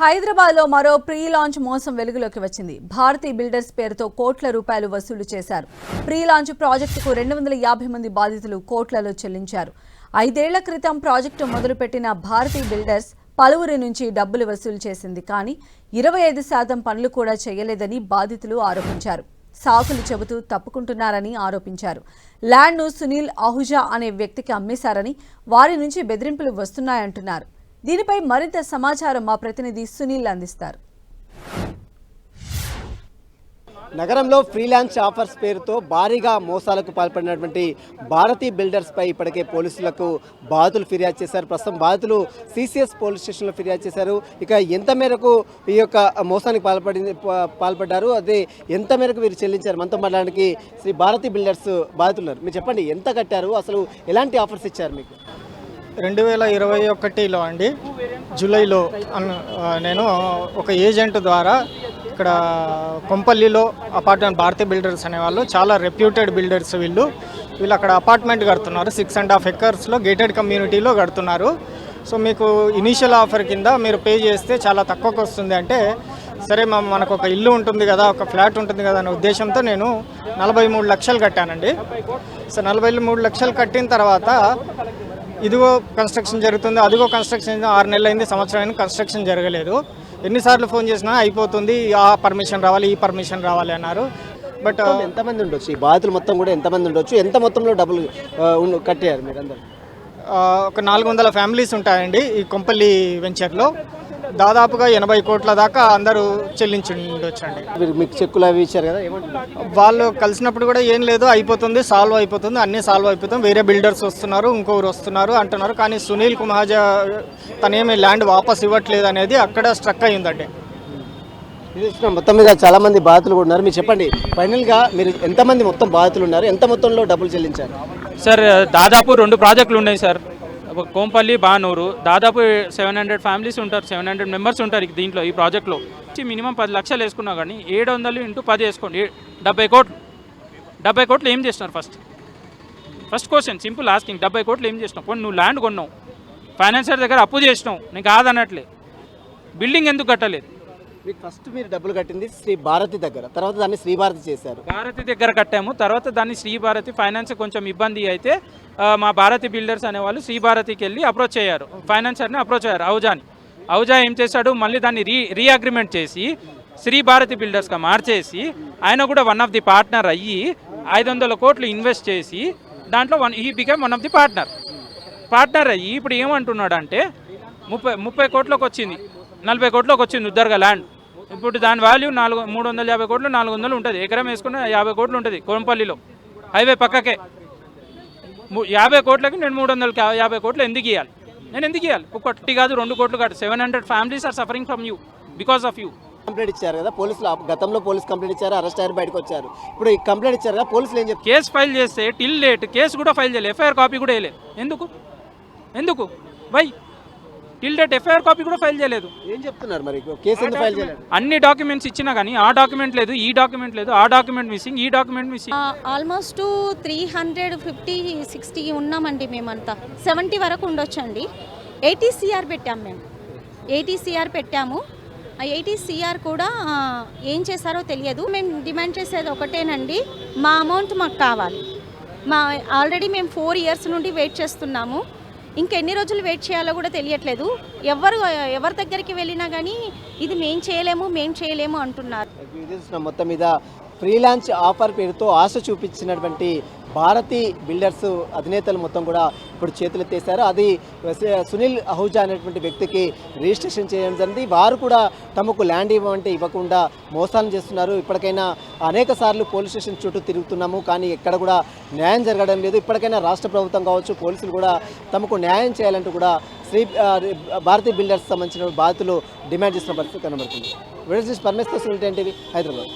హైదరాబాద్లో మరో pre launch మోసం వెలుగులోకి వచ్చింది. భారతీ బిల్డర్స్ పేరుతో కోట్ల రూపాయలు వసూలు చేశారు. ప్రీ లాంచ్ ప్రాజెక్టుకు రెండు వందల యాభై మంది బాధితులు కోట్లలో చెల్లించారు. ఐదేళ్ళ క్రితం ప్రాజెక్టు మొదలుపెట్టిన భారతీ బిల్డర్స్ పలువురి నుంచి డబ్బులు వసూలు చేసింది. కానీ ఇరవై ఐదు శాతం పనులు కూడా చేయలేదని బాధితులు ఆరోపించారు. సాకులు చెబుతూ తప్పుకుంటున్నారని ఆరోపించారు. ల్యాండ్ను సునీల్ అహుజా అనే వ్యక్తికి అమ్మేశారని వారి నుంచి బెదిరింపులు వస్తున్నాయంటున్నారు. దీనిపై మరింత సమాచారం మా ప్రతినిధి సునీల్ అందిస్తారు. నగరంలో ఫ్రీలాన్స్ ఆఫర్స్ పేరుతో భారీగా మోసాలకు పాల్పడినటువంటి భారతీ బిల్డర్స్ పై ఇప్పటికే పోలీసులకు బాధితులు ఫిర్యాదు చేశారు. ప్రస్తుతం బాధితులు సిసిఎస్ పోలీస్ స్టేషన్లో ఫిర్యాదు చేశారు. ఇక ఎంత మేరకు ఈ యొక్క మోసానికి పాల్పడి పాల్పడ్డారు అదే ఎంత మేరకు వీరు చెల్లించారు మనతో మాట్లాడడానికి శ్రీ భారతీ బిల్డర్స్ బాధితులున్నారు మీరు చెప్పండి ఎంత కట్టారు అసలు ఎలాంటి ఆఫర్స్ ఇచ్చారు మీకు? రెండు వేల ఇరవై ఒకటిలో అండి జూలైలో నేను ఒక ఏజెంట్ ద్వారా ఇక్కడ కొంపల్లిలో అపార్ట్మెంట్ భారతీ బిల్డర్స్ అనేవాళ్ళు చాలా రెప్యూటెడ్ బిల్డర్స్ వీళ్ళు. వీళ్ళు అక్కడ అపార్ట్మెంట్ కడుతున్నారు సిక్స్ అండ్ హాఫ్ ఎకర్స్లో గేటెడ్ కమ్యూనిటీలో కడుతున్నారు. సో మీకు ఇనీషియల్ ఆఫర్ కింద మీరు పే చేస్తే చాలా తక్కువకు వస్తుంది అంటే సరే మా మనకు ఒక ఇల్లు ఉంటుంది కదా ఒక ఫ్లాట్ ఉంటుంది కదా అనే ఉద్దేశంతో నేను నలభై మూడు లక్షలు కట్టానండి. సో నలభై మూడు లక్షలు కట్టిన తర్వాత ఇదిగో కన్స్ట్రక్షన్ జరుగుతుంది అదిగో కన్స్ట్రక్షన్ ఆరు నెలలు అయింది సంవత్సరం అయింది కన్స్ట్రక్షన్ జరగలేదు. ఎన్నిసార్లు ఫోన్ చేసినా అయిపోతుంది ఆ పర్మిషన్ రావాలి ఈ పర్మిషన్ రావాలి అన్నారు. బట్ ఎంతమంది ఉండొచ్చు? ఈ బాధితులు మొత్తం కూడా ఎంతమంది ఉండొచ్చు? ఎంత మొత్తంలో డబ్బులు కట్టారు మీరు అందరు ఒక నాలుగు వందల ఫ్యామిలీస్ ఉంటాయండి ఈ కొంపల్లి వెంచర్లో. దాదాపుగా ఎనభై కోట్ల దాకా అందరూ చెల్లించి ఉండొచ్చండి మీరు మీకు చెక్కులు అవి ఇచ్చారు కదా ఏమంటారు వాళ్ళు కలిసినప్పుడు కూడా ఏం లేదు అయిపోతుంది సాల్వ్ అయిపోతుంది అన్నీ సాల్వ్ అయిపోతుంది వేరే బిల్డర్స్ వస్తున్నారు ఇంకొకరు వస్తున్నారు అంటున్నారు. కానీ సునీల్ కుమాజా తనేమి ల్యాండ్ వాపస్ ఇవ్వట్లేదు అనేది అక్కడ స్ట్రక్ అయ్యిందండి. మొత్తం మీద చాలా మంది బాధితులు కూడా ఉన్నారు. మీరు చెప్పండి ఫైనల్గా మీరు ఎంతమంది మొత్తం బాధితులు ఉన్నారు? ఎంత మొత్తంలో డబ్బులు చెల్లించారు? సార్ దాదాపు రెండు ప్రాజెక్టులు ఉన్నాయి సార్. కోంపల్లి బానూరు దాదాపు సెవెన్ హండ్రెడ్ ఫ్యామిలీస్ ఉంటారు సెవెన్ హండ్రెడ్ మెంబర్స్ ఉంటారు దీంట్లో ఈ ప్రాజెక్ట్లో మినిమం పది లక్షలు వేసుకున్నా కానీ ఏడు వందలు ఇంటూ పది వేసుకోండి. ఏ- డెబ్బై కోట్లు. డెబ్బై కోట్లు ఏం చేస్తున్నారు first first question simple asking డెబ్బై కోట్లు ఏం చేసినావు పోనీ నువ్వు ల్యాండ్ కొన్నావు. ఫైనాన్షియర్ దగ్గర అప్పు చేసినావు. నీకు కాదనట్లే. బిల్డింగ్ ఎందుకు కట్టలేదు? మీకు ఫస్ట్ మీరు డబ్బులు కట్టింది శ్రీ భారతి దగ్గర. తర్వాత దాన్ని శ్రీ భారతి చేశారు. భారతి దగ్గర కట్టాము. తర్వాత దాన్ని శ్రీ భారతి ఫైనాన్స్ కొంచెం ఇబ్బంది అయితే మా భారతి బిల్డర్స్ అనేవాళ్ళు శ్రీ భారతికి వెళ్ళి అప్రోచ్ అయ్యారు. ఫైనాన్సర్ని అప్రోచ్ అయ్యారు. ఔజాని. ఔజా ఏం చేశాడు? మళ్ళీ దాన్ని రీ రీఅగ్రిమెంట్ చేసి శ్రీ భారతి బిల్డర్స్గా మార్చేసి ఆయన కూడా వన్ ఆఫ్ ది పార్ట్నర్ అయ్యి ఐదు వందల కోట్లు ఇన్వెస్ట్ చేసి దాంట్లో వన్ ఈ become one of the partner partner అయ్యి ఇప్పుడు ఏమంటున్నాడు అంటే ముప్పై ముప్పై కోట్లకు వచ్చింది. నలభై కోట్లకు వచ్చింది ఉద్దరగా ల్యాండ్ ఇప్పుడు దాని వాల్యూ నాలుగు మూడు వందల యాభై కోట్లు నాలుగు వందలు ఉంటుంది. ఎకరం వేసుకున్న యాభై కోట్లు ఉంటుంది కోంపల్లిలో హైవే పక్కకే. యాభై కోట్లకి నేను మూడు వందల యాభై కోట్లు ఎందుకు ఇవ్వాలి నేను ఎందుకు ఇవ్వాలి ఒకటి కాదు రెండు కోట్లు కాదు. Seven hundred families are suffering from you because of you. Complaint ఇచ్చారు కదా పోలీసులు గతంలో పోలీస్ కంప్లైంట్ ఇచ్చారు అరెస్ట్ అయ్యారు బయటకు వచ్చారు. ఇప్పుడు ఈ కంప్లైంట్ ఇచ్చారు కదా పోలీసులు ఏం చెప్తారు కేసు ఫైల్ చేస్తే టిల్ లేట్ కేసు కూడా ఫైల్ చేయలేదు ఎఫ్ఐఆర్ కాపీ కూడా వేయలేదు. ఎందుకు? ఎందుకు? Why? Till date FIR copy కూడా ఫైల్ చేయలేదు. ఏం చెప్తున్నారు మరి? కేసు ఎందుకు ఫైల్ చేయలేదు? అన్ని డాక్యుమెంట్స్ ఇచ్చినా కానీ ఆ డాక్యుమెంట్ లేదు ఈ డాక్యుమెంట్ లేదు ఆ డాక్యుమెంట్ మిస్సింగ్ ఈ document missing almost three hundred fifty sixty ఉన్నామండి మేమంతా. సెవెంటీ వరకు ఉండొచ్చండి. ఎయిటీ సిఆర్ పెట్టాము మేము. ఎయిటీ సిఆర్ పెట్టాము. ఆ ఎయిటీ సిఆర్ కూడా ఏం చేశారో తెలియదు. మేము డిమాండ్ చేసేది ఒకటేనండి. మా అమౌంట్ మాకు కావాలి. మా ఆల్రెడీ మేము ఫోర్ ఇయర్స్ నుండి వెయిట్ చేస్తున్నాము. ఇంకెన్ని రోజులు వెయిట్ చేయాలో కూడా తెలియట్లేదు. ఎవరు ఎవరి దగ్గరికి వెళ్ళినా కానీ ఇది మేం చేయలేము మేం చేయలేము అంటున్నారు. మొత్తం మీద ఫ్రీలాన్స్ ఆఫర్ పేరుతో ఆశ చూపించినటువంటి భారతీ బిల్డర్స్ అధినేతలు మొత్తం కూడా ఇప్పుడు చేతులెత్తేశారు అది సునీల్ అహూజా అనేటువంటి వ్యక్తికి రిజిస్ట్రేషన్ చేయడం జరిగింది. వారు కూడా తమకు ల్యాండ్ ఇవ్వమంటే ఇవ్వకుండా మోసాలు చేస్తున్నారు. ఇప్పటికైనా అనేక సార్లు పోలీస్ స్టేషన్ చుట్టూ తిరుగుతున్నాము కానీ ఎక్కడ కూడా న్యాయం జరగడం లేదు. ఇప్పటికైనా రాష్ట్ర ప్రభుత్వం కావచ్చు పోలీసులు కూడా తమకు న్యాయం చేయాలంటూ కూడా శ్రీ భారతీ బిల్డర్స్ సంబంధించిన బాధితులు డిమాండ్ చేసిన పరిస్థితి కనబడుతుంది. విడదీస్ పరమేశ్వర్ సునీల్ హైదరాబాద్.